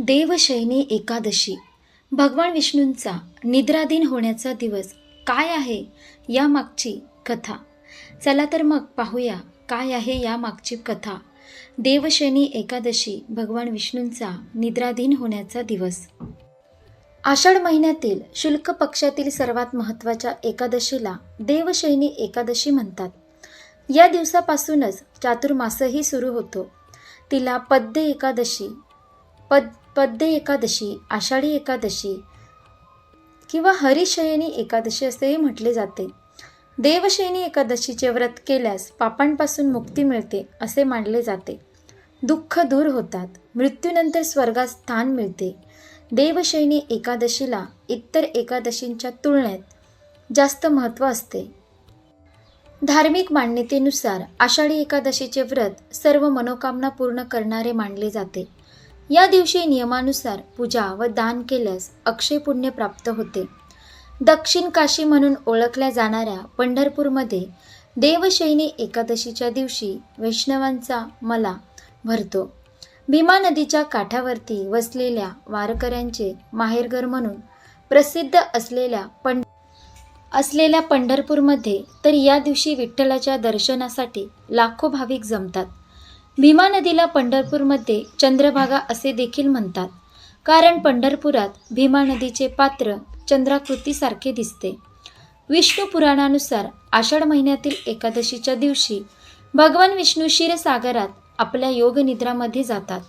देवशयनी एकादशी. भगवान विष्णूंचा निद्राधीन होण्याचा दिवस काय आहे या मागची कथा. चला तर मग पाहूया काय आहे या मागची कथा. देवशयनी एकादशी भगवान विष्णूंचा निद्राधीन होण्याचा दिवस. आषाढ महिन्यातील शुल्क पक्षातील सर्वात महत्त्वाच्या एकादशीला देवशयनी एकादशी म्हणतात. या दिवसापासूनच चातुर्मासही सुरू होतो. तिला पद्य एकादशी पद पद्य एकादशी आषाढी एकादशी किंवा हरिशयनी एकादशी असेही म्हटले जाते. देवशयनी एकादशीचे व्रत केल्यास पापांपासून मुक्ती मिळते असे मानले जाते. दुःख दूर होतात मृत्यूनंतर स्वर्गात स्थान मिळते. देवशयनी एकादशीला इतर एकादशींच्या तुलनेत जास्त महत्त्व असते. धार्मिक मान्यतेनुसार आषाढी एकादशीचे व्रत सर्व मनोकामना पूर्ण करणारे मानले जाते. या दिवशी नियमानुसार पूजा व दान केल्यास अक्षय पुण्य प्राप्त होते. दक्षिण काशी म्हणून ओळखल्या जाणाऱ्या पंढरपूरमध्ये देवशैनी एकादशीच्या दिवशी वैष्णवांचा मला भरतो. भीमा नदीच्या काठावरती वसलेल्या वारकऱ्यांचे माहेरघर म्हणून प्रसिद्ध असलेल्या पंढ असलेल्या पंढरपूरमध्ये तर या दिवशी विठ्ठलाच्या दर्शनासाठी लाखो भाविक जमतात. भीमा नदीला पंढरपूरमध्ये चंद्रभागा असे देखील म्हणतात. कारण पंढरपुरात भीमा नदीचे पात्र चंद्राकृतीसारखे दिसते. विष्णू पुराणानुसार आषाढ महिन्यातील एकादशीच्या दिवशी भगवान विष्णू क्षीरसागरात आपल्या योगनिद्रामध्ये जातात.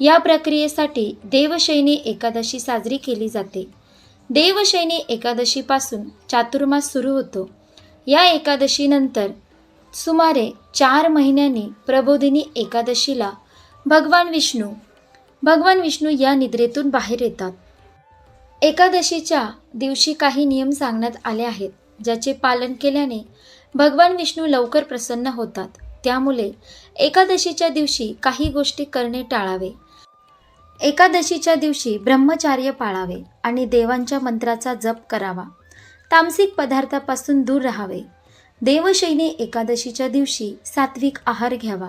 या प्रक्रियेसाठी देवशैनी एकादशी साजरी केली जाते. देवशैनी एकादशीपासून चातुर्मास सुरू होतो. या एकादशीनंतर सुमारे चार महिन्यांनी प्रबोधिनी एकादशीला भगवान विष्णू भगवान विष्णू या निद्रेतून बाहेर येतात. एकादशीच्या दिवशी काही नियम सांगण्यात आले आहेत ज्याचे पालन केल्याने भगवान विष्णू लवकर प्रसन्न होतात. त्यामुळे एकादशीच्या दिवशी काही गोष्टी करणे टाळावे. एकादशीच्या दिवशी ब्रह्मचार्य पाळावे आणि देवांच्या मंत्राचा जप करावा. तामसिक पदार्थापासून दूर राहावे. देवशयनी एकादशीच्या दिवशी सात्विक आहार घ्यावा.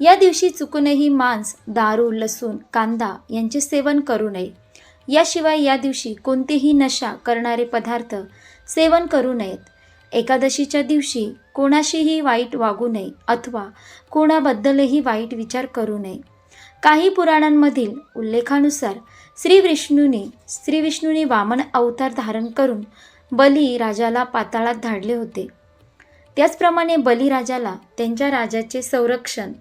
या दिवशी चुकूनही मांस दारू लसूण कांदा यांचे सेवन करू नये. याशिवाय या दिवशी कोणतेही नशा करणारे पदार्थ सेवन करू नयेत. एकादशीच्या दिवशी कोणाशीही वाईट वागू नये अथवा कोणाबद्दलही वाईट विचार करू नये. काही पुराणांमधील उल्लेखानुसार श्री विष्णूने श्री विष्णूने वामन अवतार धारण करून बली राजाला पाताळात धाडले होते. त्याचप्रमाणे बलिराजाला त्यांच्या राजाचे संरक्षण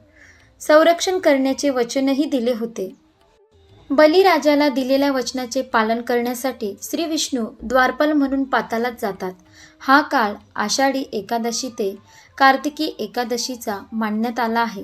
संरक्षण करण्याचे वचनही दिले होते. बलिराजाला दिलेल्या वचनाचे पालन करण्यासाठी श्री विष्णू द्वारपाल म्हणून पातालात जातात. हा काळ आषाढी एकादशी ते कार्तिकी एकादशीचा मानण्यात आला आहे.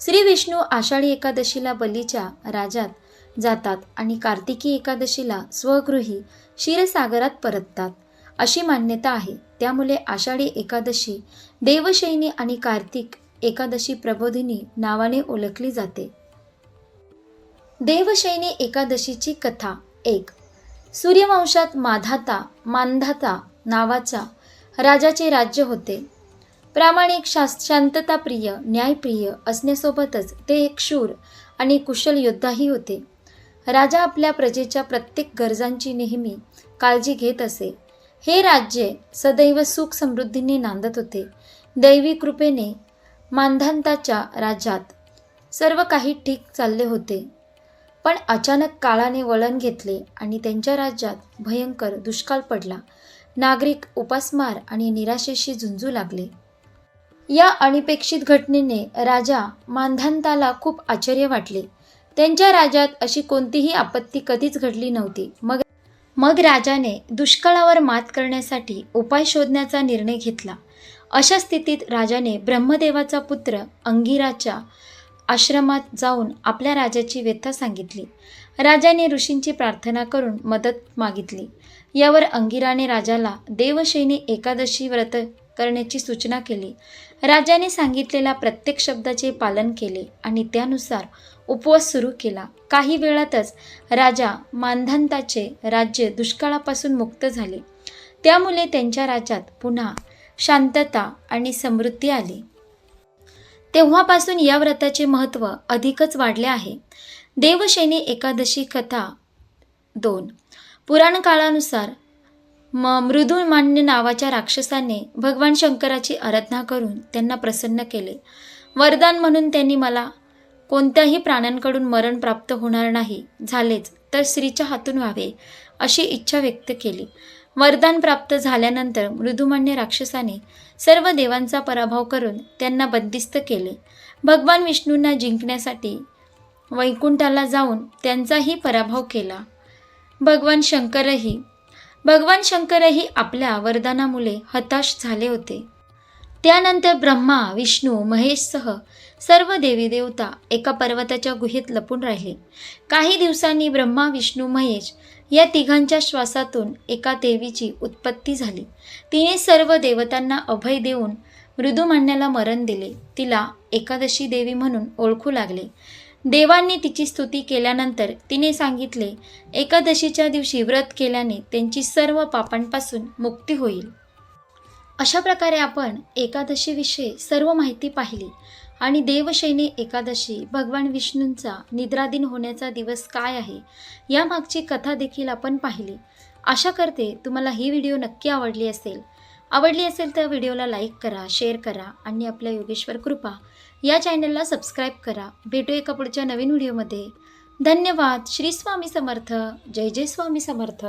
श्री विष्णू आषाढी एकादशीला बलीच्या राजात जातात आणि कार्तिकी एकादशीला स्वगृही क्षीरसागरात परततात. अशी मान्यता आहे. त्यामुळे आषाढी एकादशी देवशैनी आणि कार्तिक एकादशी प्रबोधिनी नावाने ओळखली जाते. देवशैनी एकादशीची कथा एक. सूर्यवंशात माधाता मानधाता नावाचा राजाचे राज्य होते. प्रामाणिक शास शांतताप्रिय न्यायप्रिय असण्यासोबतच ते एक शूर आणि कुशल योद्धाही होते. राजा आपल्या प्रजेच्या प्रत्येक गरजांची नेहमी काळजी घेत असे. हे राज्य सदैव सुख समृद्धीने नांदत होते. दैवी कृपेने मानधांताच्या राज्यात सर्व काही ठीक चालले होते. पण अचानक काळाने वळण घेतले आणि त्यांच्या राज्यात भयंकर दुष्काळ पडला. नागरिक उपासमार आणि निराशेशी झुंजू लागले. या अनपेक्षित घटनेने राजा मानधांताला खूप आश्चर्य वाटले. त्यांच्या राज्यात अशी कोणतीही आपत्ती कधीच घडली नव्हती. मग मग राजाने दुष्काळावर मात करण्यासाठी उपाय शोधण्याचा निर्णय घेतला. अशा स्थितीत राजाने ब्रह्मदेवाचा पुत्र अंगिराच्या आश्रमात जाऊन आपल्या राजाची व्यथा सांगितली. राजाने ऋषींची प्रार्थना करून मदत मागितली. यावर अंगिराने राजाला देवशैनी एकादशी व्रत करण्याची सूचना केली. राजाने सांगितलेल्या प्रत्येक शब्दाचे पालन केले आणि त्यानुसार उपवास सुरू केला. काही वेळातच राजा मानधंताचे राज्य दुष्काळापासून मुक्त झाले. त्यामुळे त्यांच्या राज्यात पुन्हा शांतता आणि समृद्धी आली. तेव्हापासून या व्रताचे महत्त्व अधिकच वाढले आहे. देवशैनी एकादशी कथा दोन. पुराण काळानुसार म मृदुमान्य नावाच्या राक्षसाने भगवान शंकराची आराधना करून त्यांना प्रसन्न केले. वरदान म्हणून त्यांनी मला कोणत्याही प्राण्यांकडून मरण प्राप्त होणार नाही झालेच तर स्त्रीच्या हातून व्हावे अशी इच्छा व्यक्त केली. वरदान प्राप्त झाल्यानंतर मृदुमान्य राक्षसाने सर्व देवांचा पराभव करून त्यांना बंदिस्त केले. भगवान विष्णूंना जिंकण्यासाठी वैकुंठाला जाऊन त्यांचाही पराभव केला. भगवान शंकरही भगवान शंकरही आपल्या वरदानामुळे हताश झाले होते. त्यानंतर ब्रह्मा विष्णू महेशसह सर्व देवी देवता एका पर्वताच्या गुहेत लपून राहिले. काही दिवसांनी ब्रह्मा विष्णू महेश या तिघांच्या श्वासातून एका देवीची उत्पत्ती झाली. तिने सर्व देवतांना अभय देऊन मृदुमान्याला मरण दिले. तिला एकादशी देवी म्हणून ओळखू लागले. देवांनी तिची स्तुती केल्यानंतर तिने सांगितले एकादशीच्या दिवशी व्रत केल्याने त्यांची सर्व पापांपासून मुक्ती होईल. अशा प्रकारे आपण एकादशीविषयी सर्व माहिती पाहिली. आणि देवशैनी एकादशी भगवान विष्णूंचा निद्रादिन होण्याचा दिवस काय आहे यामागची कथा देखील आपण पाहिली. आशा करते तुम्हाला ही व्हिडिओ नक्की आवडली असेल. आवडली असेल तर व्हिडिओला लाईक करा शेअर करा आणि आपल्या योगेश्वर कृपा या चॅनलला सबस्क्राईब करा. भेटू एका पुढच्या नवीन व्हिडिओमध्ये. धन्यवाद. श्री स्वामी समर्थ. जय जय स्वामी समर्थ.